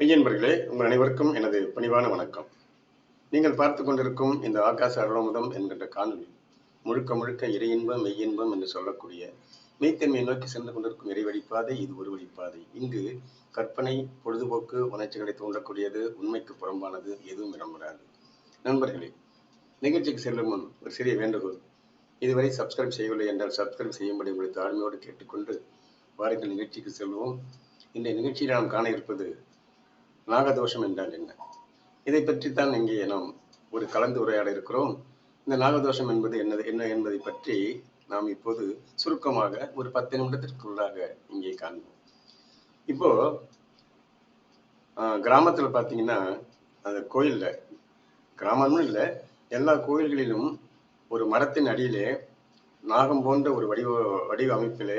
மெய்யன்பர்களே உங்கள் அனைவருக்கும் எனது பணிவான வணக்கம். நீங்கள் பார்த்து கொண்டிருக்கும் இந்த ஆகாச அருளமுதம் என்கின்ற காணொளி முழுக்க முழுக்க இறையின்பம் மெய்யின்பம் என்று சொல்லக்கூடிய மெய்த்தன்மையை நோக்கி சென்று கொண்டிருக்கும் இறைவழிப்பாதை இது ஒரு வழிப்பாதை. இங்கு கற்பனை பொழுதுபோக்கு உணர்ச்சிகளை தூண்டக்கூடியது உண்மைக்கு புறம்பானது எதுவும் இடம்பெறாது நண்பர்களே நிகழ்ச்சிக்கு செல்லும் முன் ஒரு சிறிய வேண்டுகோள். இதுவரை சப்ஸ்கிரைப் செய்யவில்லை என்றால் சப்ஸ்கிரைப் செய்யும்படி உங்களை தாழ்மையோடு கேட்டுக்கொண்டு வாருங்கள் நிகழ்ச்சிக்கு செல்வோம். இந்த நிகழ்ச்சியில் நாம் காண இருப்பது நாகதோஷம் என்றால் என்ன? இதை பற்றித்தான் இங்கே நாம் ஒரு கலந்து உரையாட இருக்கிறோம். இந்த நாகதோஷம் என்பது என்னது என்ன என்பதை பற்றி நாம் இப்போது சுருக்கமாக ஒரு பத்து நிமிடத்திற்குள்ளாக இங்கே காண்போம். இப்போ ஆஹ், கிராமத்துல பார்த்தீங்கன்னா அந்த கோயில்ல கிராமமும் இல்லை எல்லா கோயில்களிலும் ஒரு மரத்தின் அடியிலே நாகம் போன்ற ஒரு வடிவ வடிவ அமைப்பிலே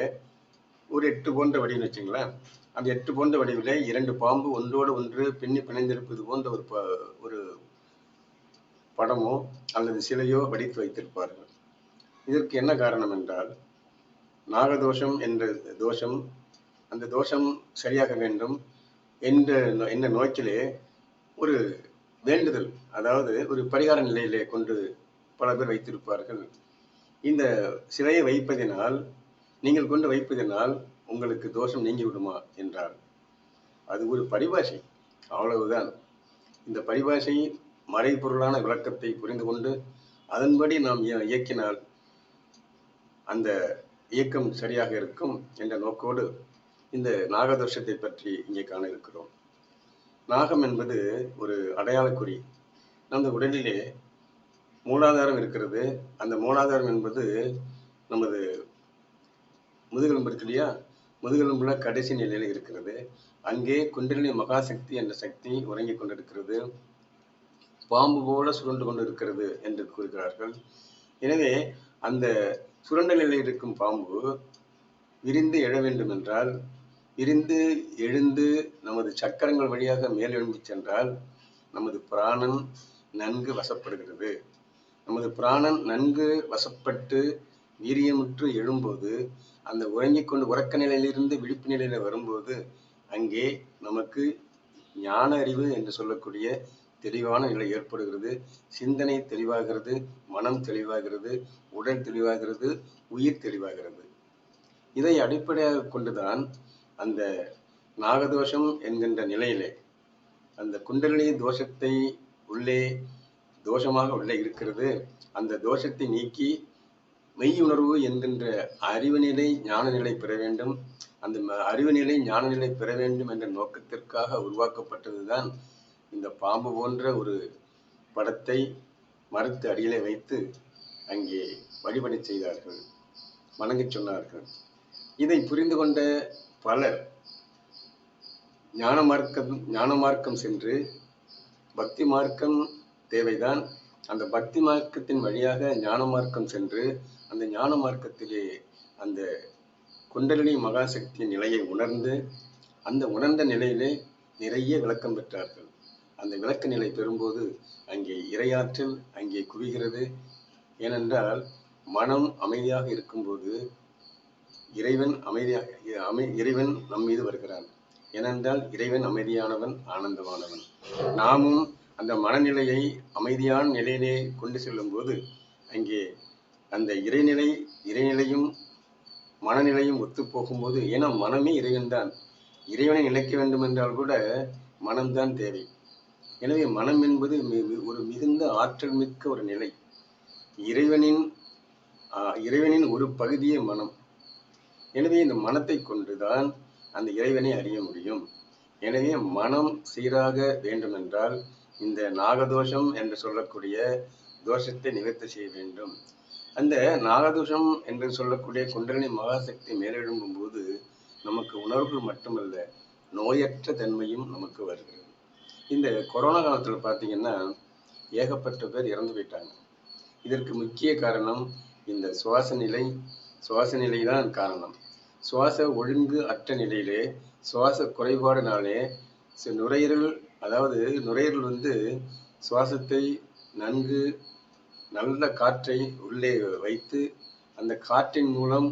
ஒரு எட்டு போன்ற வடிவம் வச்சுங்களேன் அந்த எட்டு போன்ற வடிவிலே இரண்டு பாம்பு ஒன்றோடு ஒன்று பின்னி பிணைந்திருப்பது போன்ற ஒரு ப- ஒரு படமோ அல்லது சிலையோ வடித்து வைத்திருப்பார்கள். இதற்கு என்ன காரணம் என்றால் நாகதோஷம் என்ற தோஷம் அந்த தோஷம் சரியாக வேண்டும் என்ற நோ- என்ற நோக்கிலே ஒரு வேண்டுதல் அதாவது ஒரு பரிகார நிலையிலே கொண்டு பல பேர் வைத்திருப்பார்கள். இந்த சிலையை வைப்பதினால் நீங்கள் கொண்டு வைப்பதினால் உங்களுக்கு தோஷம் நீங்கி விடுமா? என்றார். அது ஒரு பரிபாஷை. அவ்வளவுதான். இந்த பரிபாஷை மறைபொருளான விளக்கத்தை புரிந்து கொண்டு அதன்படி நாம் இய- இயக்கினால் அந்த இயக்கம் சரியாக இருக்கும் என்ற நோக்கோடு இந்த நாகதோஷத்தை பற்றி இங்கே காண இருக்கிறோம். நாகம் என்பது ஒரு அடையாளக்குறி. நமது உடலிலே மூலாதாரம் இருக்கிறது. அந்த மூலாதாரம் என்பது நமது முதுகெலும்பு இருக்கு இல்லையா? முதுகெலும்புல கடைசி நிலையில் இருக்கிறது. அங்கே குண்டலினி மகாசக்தி என்ற சக்தி உறங்கிக் கொண்டிருக்கிறது. பாம்பு போல சுருண்டு கொண்டு இருக்கிறது என்று கூறுகிறார்கள். எனவே அந்த சுரண்ட நிலையில் இருக்கும் பாம்பு விரிந்து எழ வேண்டும் என்றால் விரிந்து எழுந்து நமது சக்கரங்கள் வழியாக மேல் எழும்பி சென்றால் நமது பிராணன் நன்கு வசப்படுகிறது. நமது பிராணன் நன்கு வசப்பட்டு வீரியமுற்று எழும்போது அந்த உறங்கிக் கொண்டு உறக்க நிலையிலிருந்து விழிப்பு நிலையில வரும்போது அங்கே நமக்கு ஞான அறிவு என்று சொல்லக்கூடிய தெளிவான நிலை ஏற்படுகிறது. சிந்தனை தெளிவாகிறது மனம் தெளிவாகிறது உடல் தெளிவாகிறது உயிர் தெளிவாகிறது. இதை அடிப்படையாக கொண்டுதான் அந்த நாகதோஷம் என்கின்ற நிலையிலே அந்த குண்டலினி தோஷத்தை உள்ளே தோஷமாக உள்ளே இருக்கிறது. அந்த தோஷத்தை நீக்கி மெய் உணர்வு என்கின்ற அறிவு நிலை ஞான நிலை பெற வேண்டும். அந்த அறிவு நிலை ஞான நிலை பெற வேண்டும் என்ற நோக்கத்திற்காக உருவாக்கப்பட்டதுதான் இந்த பாம்பு போன்ற ஒரு படத்தை மரத்து அடியிலே வைத்து அங்கே வழிபடச் செய்தார்கள் வணங்கி சொன்னார்கள். இதை புரிந்து கொண்ட பலர் ஞான மார்க்கம் ஞான மார்க்கம் சென்று பக்தி மார்க்கம் தேவைதான். அந்த பக்தி மார்க்கத்தின் வழியாக ஞான மார்க்கம் சென்று அந்த ஞான மார்க்கத்திலே அந்த குண்டலினி மகாசக்தியின் நிலையை உணர்ந்து அந்த உணர்ந்த நிலையிலே நிறைய விளக்கம் பெற்றார்கள். அந்த விளக்க நிலை பெறும்போது அங்கே இரையாற்றல் அங்கே குவிகிறது. ஏனென்றால் மனம் அமைதியாக இருக்கும்போது இறைவன் அமைதியாக அமை இறைவன் நம் மீது வருகிறான். ஏனென்றால் இறைவன் அமைதியானவன் ஆனந்தமானவன் நாமும் அந்த மனநிலையை அமைதியான நிலையிலே கொண்டு செல்லும்போது அங்கே அந்த இறைநிலை இறைநிலையும் மனநிலையும் ஒத்து போகும்போது ஏன்னா மனமே இறைவன்தான் இறைவனை நிலைக்க வேண்டும் என்றால் கூட மனம்தான் தேவை. எனவே மனம் என்பது ஒரு மிகுந்த ஆற்றல் மிக்க ஒரு நிலை. இறைவனின் இறைவனின் ஒரு பகுதியே மனம். எனவே இந்த மனத்தை கொண்டுதான் அந்த இறைவனை அறிய முடியும். எனவே மனம் சீராக வேண்டுமென்றால் இந்த நாகதோஷம் என்று சொல்லக்கூடிய தோஷத்தை நிவர்த்தி செய்ய வேண்டும். அந்த நாகதோஷம் என்று சொல்லக்கூடிய குண்டலினி மகாசக்தி மேலெழும்பும் போது நமக்கு உணர்வுகள் மட்டுமல்ல நோயற்ற தன்மையும் நமக்கு வருகிறது. இந்த கொரோனா காலத்தில் பார்த்தீங்கன்னா ஏகப்பட்ட பேர் இறந்து போயிட்டாங்க. இதற்கு முக்கிய காரணம் இந்த சுவாச நிலை. சுவாச நிலை தான் காரணம். சுவாச ஒழுங்கு அற்ற நிலையிலே சுவாச குறைபாடுனாலே நுரையீரல் அதாவது நுரையீரல் வந்து சுவாசத்தை நன்கு நல்ல காற்றை உள்ளே வைத்து அந்த காற்றின் மூலம்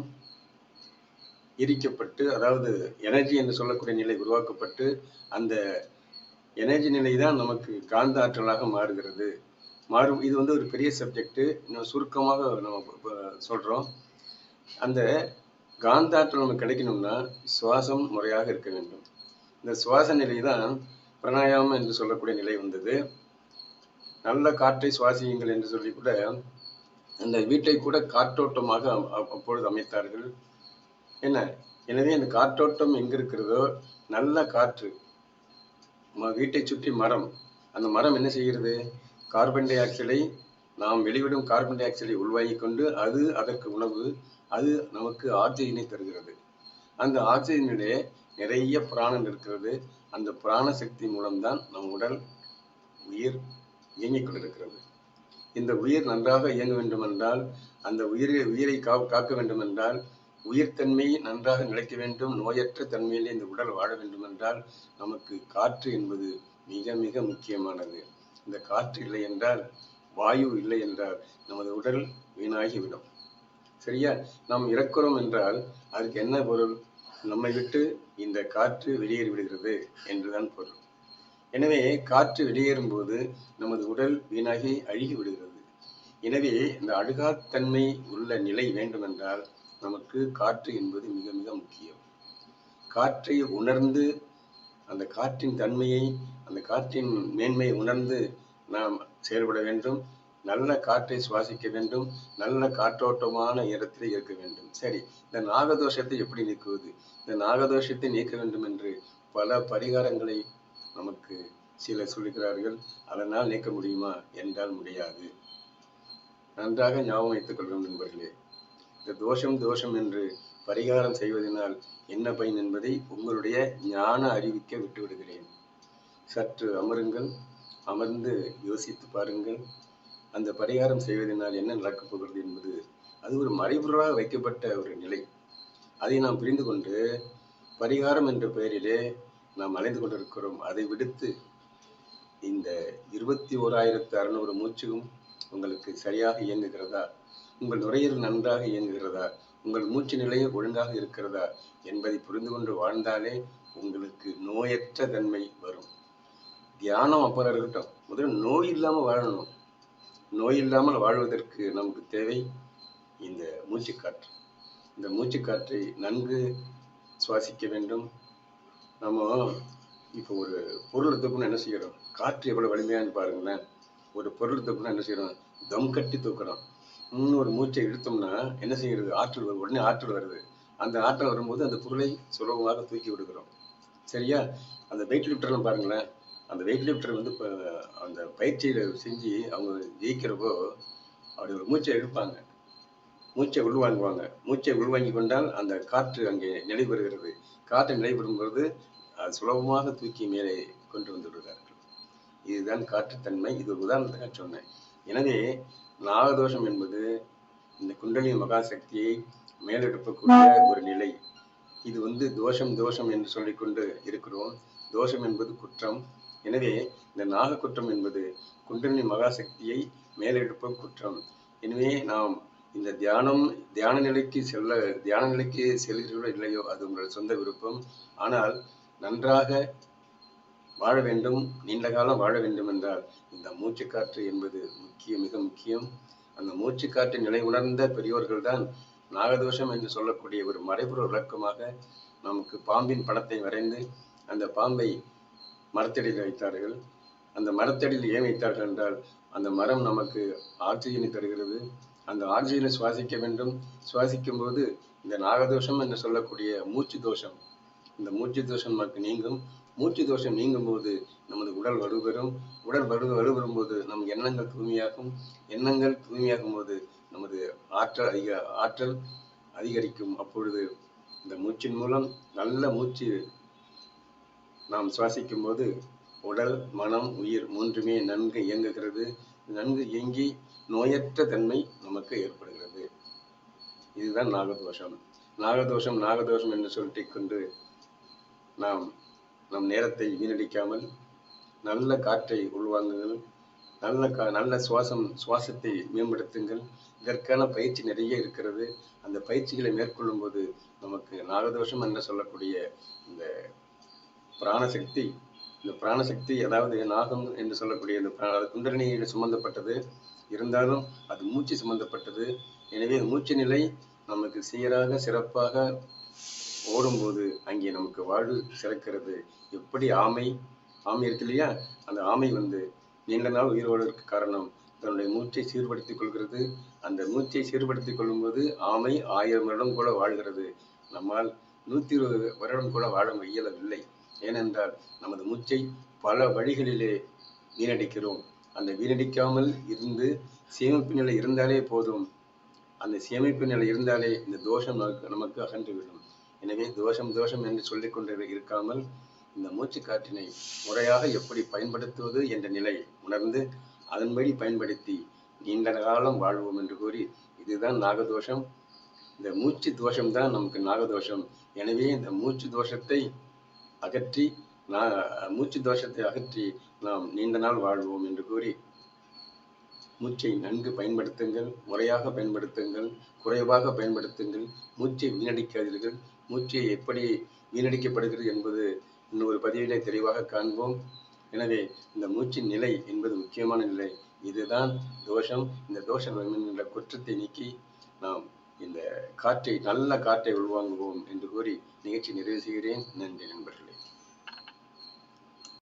எரிக்கப்பட்டு அதாவது எனர்ஜி என்று சொல்லக்கூடிய நிலை உருவாக்கப்பட்டு அந்த எனர்ஜி நிலை தான் நமக்கு காந்த ஆற்றலாக மாறுகிறது. மாறும் இது வந்து ஒரு பெரிய சப்ஜெக்ட் இன்னும் சுருக்கமாக நம்ம சொல்கிறோம் சொல்றோம். அந்த காந்த ஆற்றல் நமக்கு கிடைக்கணும்னா சுவாசம் முறையாக இருக்க வேண்டும். இந்த சுவாச நிலை தான் பிராணாயாமம் என்று சொல்லக்கூடிய நிலை வந்தது. நல்ல காற்றை சுவாசியுங்கள் என்று சொல்லி கூட அந்த வீட்டை கூட காற்றோட்டமாக அப்பொழுது அமைத்தார்கள். என்ன? எனவே அந்த காற்றோட்டம் எங்க இருக்கிறதோ? நல்ல காற்று. வீட்டை சுற்றி மரம். அந்த மரம் என்ன செய்கிறது? கார்பன் டை ஆக்சைடை நாம் வெளிவிடும் கார்பன் டை ஆக்சைடை உள்வாங்கி கொண்டு அது அதற்கு உணவு அது நமக்கு ஆக்சிஜனை தருகிறது. அந்த ஆக்சிஜனிலே நிறைய பிராணம் இருக்கிறது. அந்த பிராண சக்தி மூலம்தான் நம் உடல் உயிர் இயங்கிக் கொண்டிருக்கிறது. இந்த உயிர் நன்றாக இயங்க வேண்டுமென்றால் அந்த உயிரை உயிரை கா காக்க வேண்டுமென்றால் உயிர்த்தன்மை நன்றாக நிலைக்க வேண்டும் நோயற்ற தன்மையிலே இந்த உடல் வாழ வேண்டுமென்றால் நமக்கு காற்று என்பது மிக மிக முக்கியமானது. இந்த காற்று இல்லை என்றால் வாயு இல்லை என்றால் நமது உடல் வீணாகிவிடும். சரியா? நாம் இறக்கிறோம் என்றால் அதுக்கு என்ன பொருள்? நம்மை விட்டு இந்த காற்று வெளியேறி விடுகிறது என்றுதான் பொருள். எனவே காற்று வெளியேறும் போது நமது உடல் வீணாகி அழுகி விடுகிறது. எனவே இந்த அழுகாத்தன்மை உள்ள நிலை வேண்டுமென்றால் நமக்கு காற்று என்பது மிக மிக முக்கியம். காற்றை உணர்ந்து அந்த காற்றின் தன்மையை அந்த காற்றின் மேன்மையை உணர்ந்து நாம் செயல்பட வேண்டும். நல்ல காற்றை சுவாசிக்க வேண்டும் நல்ல காற்றோட்டமான இடத்தில் இருக்க வேண்டும். சரி இந்த நாகதோஷத்தை எப்படி நீக்குவது? இந்த நாகதோஷத்தை நீக்க வேண்டும் என்று பல பரிகாரங்களை நமக்கு சிலர் சொல்லுகிறார்கள். அதனால் நீக்க முடியுமா? என்றால் முடியாது. நன்றாக ஞாபகம் வைத்துக் கொள்வோம் நண்பர்களே. இந்த தோஷம் தோஷம் என்று பரிகாரம் செய்வதனால் என்ன பயன் என்பதை உங்களுடைய ஞான அறிவிக்க விட்டுவிடுகிறேன். சற்று அமருங்கள் அமர்ந்து யோசித்து பாருங்கள். அந்த பரிகாரம் செய்வதனால் என்ன நடக்கப் போகிறது என்பது அது ஒரு மறைபொருளாக வைக்கப்பட்ட ஒரு நிலை. அதை நாம் புரிந்து கொண்டு பரிகாரம் என்ற பெயரிலே நாம் அலைந்து கொண்டிருக்கிறோம். அதை விடுத்து இந்த இருபத்தி ஓராயிரத்து அறுநூறு மூச்சும் உங்களுக்கு சரியாக இயங்குகிறதா? உங்கள் நுரையீரல் நன்றாக இயங்குகிறதா? உங்கள் மூச்சு நிலையும் ஒழுங்காக இருக்கிறதா? என்பதை புரிந்து கொண்டு வாழ்ந்தாலே உங்களுக்கு நோயற்ற தன்மை வரும். தியானம் அப்புறம் இருக்கட்டும். முதல்ல நோய் இல்லாமல் வாழணும். நோய் இல்லாமல் வாழ்வதற்கு நமக்கு தேவை இந்த மூச்சுக்காற்று. இந்த மூச்சுக்காற்றை நன்கு சுவாசிக்க வேண்டும். நம்ம இப்போ ஒரு பொருள் எடுத்துக்கணும் என்ன செய்யறோம்? காற்று எவ்வளவு வலிமையான்னு பாருங்களேன். ஒரு பொருள் எடுத்துக்கணும் என்ன செய்யறோம்? தம் கட்டி தூக்குறோம். இன்னும் ஒரு மூச்சை இழுத்தோம்னா என்ன செய்யறது? ஆற்றல் வரும் உடனே ஆற்றல் வருது. அந்த ஆற்றல் வரும்போது அந்த பொருளை சுலபமாக தூக்கி விடுகிறோம். சரியா? அந்த வெயிட் லிஃப்டர்லாம் பாருங்களேன். அந்த வெயிட் லிஃப்டர் வந்து இப்போ அந்த பயிற்சியில் செஞ்சு அவங்க ஜெயிக்கிறப்போ அப்படி ஒரு மூச்சை எடுப்பாங்க மூச்சை உள்வாங்குவாங்க. மூச்சை உள்வாங்கி கொண்டால் அந்த காற்று அங்கே நிலைபெறுகிறது. காற்று நிலைபெறும் பொழுது அது சுலபமாக தூக்கி மேலே கொண்டு வந்து விடுகிறார்கள். இதுதான் காற்றுத்தன்மை. இது ஒரு உதாரணத்துக்காக சொன்னேன். எனவே நாகதோஷம் என்பது இந்த குண்டலினி மகாசக்தியை மேலெடுப்பக்கூடிய ஒரு நிலை. இது வந்து தோஷம் தோஷம் என்று சொல்லிக்கொண்டு இருக்கிறோம். தோஷம் என்பது குற்றம். எனவே இந்த நாக குற்றம் என்பது குண்டலினி மகாசக்தியை மேலெடுப்ப குற்றம். எனவே நாம் இந்த தியானம் தியான நிலைக்கு செல்ல தியான நிலைக்கு செல்கிறீர்களோ இல்லையோ அது உங்கள் சொந்த விருப்பம். ஆனால் நன்றாக வாழ வேண்டும் நீண்ட காலம் வாழ வேண்டும் என்றால் இந்த மூச்சுக்காற்று என்பது முக்கியம் மிக முக்கியம். அந்த மூச்சுக்காற்று நிலை உணர்ந்த பெரியோர்கள் தான் நாகதோஷம் என்று சொல்லக்கூடிய ஒரு மறைபுற விளக்கமாக நமக்கு பாம்பின் படத்தை வரைந்து அந்த பாம்பை மரத்தடியில் வைத்தார்கள். அந்த மரத்தடியில் ஏன் வைத்தார்கள் என்றால் அந்த மரம் நமக்கு ஆக்சிஜனை தருகிறது. அந்த ஆக்சிஜனை சுவாசிக்க வேண்டும். சுவாசிக்கும் போது இந்த நாகதோஷம் என்று சொல்லக்கூடிய மூச்சு தோஷம் இந்த மூச்சு தோஷம் நமக்கு நீங்கும். மூச்சு தோஷம் நீங்கும் போது நமது உடல் வலுப்பெறும் உடல் வலு வலுப்பெறும் போது நம் எண்ணங்கள் தூய்மையாகும். எண்ணங்கள் தூய்மையாகும் போது நமது ஆற்றல் அதிக ஆற்றல் அதிகரிக்கும். அப்பொழுது இந்த மூச்சின் மூலம் நல்ல மூச்சு நாம் சுவாசிக்கும் போது உடல் மனம் உயிர் மூன்றுமே நன்கு இயங்குகிறது. நன்கு இயங்கி நோயற்ற தன்மை நமக்கு ஏற்படுகிறது. இதுதான் நாகதோஷம். நாகதோஷம் நாகதோஷம் என்று சொல்லிட்டு கொண்டு நாம் நம் நேரத்தை வீணடிக்காமல் நல்ல காற்றை உள்வாங்குங்கள். நல்ல கா நல்ல சுவாசம் சுவாசத்தை மேம்படுத்துங்கள். இதற்கான பயிற்சி நிறைய இருக்கிறது. அந்த பயிற்சிகளை மேற்கொள்ளும் போது நமக்கு நாகதோஷம் என்று சொல்லக்கூடிய இந்த பிராணசக்தி. இந்த பிராணசக்தி அதாவது நாகம் என்று சொல்லக்கூடிய இந்த பிரா- சம்பந்தப்பட்டது. இருந்தாலும் அது மூச்சு சம்பந்தப்பட்டது. எனவே மூச்சு நிலை நமக்கு சீராக சிறப்பாக ஓடும்போது அங்கே நமக்கு வாழ்வு சிறக்கிறது. எப்படி ஆமை ஆமை இருக்கு இல்லையா? அந்த ஆமை வந்து நீண்ட நாள் உயிரோடுவதற்கு காரணம். தன்னுடைய மூச்சை சீர்படுத்திக் கொள்கிறது. அந்த மூச்சை சீர்படுத்திக் கொள்ளும்போது ஆமை ஆயிரம் வருடம் கூட வாழ்கிறது. நம்மால் நூற்றி இருபது வருடம் கூட வாழ இயலவில்லை ஏனென்றால் நமது மூச்சை பல வழிகளிலே வீணடிக்கிறோம். அந்த வீணடிக்காமல் இருந்து சேமிப்பு நிலை இருந்தாலே போதும். அந்த சேமிப்பு நிலை இருந்தாலே இந்த தோஷம் நமக்கு நமக்கு அகன்றுவிடும். எனவே தோஷம் தோஷம் என்று சொல்லிக் கொண்டு இருக்காமல் இந்த மூச்சு காற்றினை முறையாக எப்படி பயன்படுத்துவது என்ற நிலை உணர்ந்து அதன்படி பயன்படுத்தி நீண்ட காலம் வாழ்வோம் என்று கூறி இதுதான் நாகதோஷம். இந்த மூச்சு தோஷம் தான் நமக்கு நாகதோஷம். எனவே இந்த மூச்சு தோஷத்தை அகற்றி நான் மூச்சு தோஷத்தை அகற்றி நாம் நீண்ட நாள் வாழ்வோம் என்று கூறி மூச்சை நன்கு பயன்படுத்துங்கள் முறையாக பயன்படுத்துங்கள் குறைவாக பயன்படுத்துங்கள் மூச்சை வீணடிக்காதீர்கள். மூச்சை எப்படி வீணடிக்கப்படுகிறது என்பது இன்னொரு பதிவிலே தெளிவாக காண்போம். எனவே இந்த மூச்சின் நிலை என்பது முக்கியமான நிலை. இதுதான் தோஷம். இந்த தோஷம் என்கின்ற குற்றத்தை நீக்கி நாம் இந்த காற்றை நல்ல காற்றை உள்வாங்குவோம் என்று கூறி நிகழ்ச்சி நிறைவு செய்கிறேன். நன்றி நண்பர்கள்.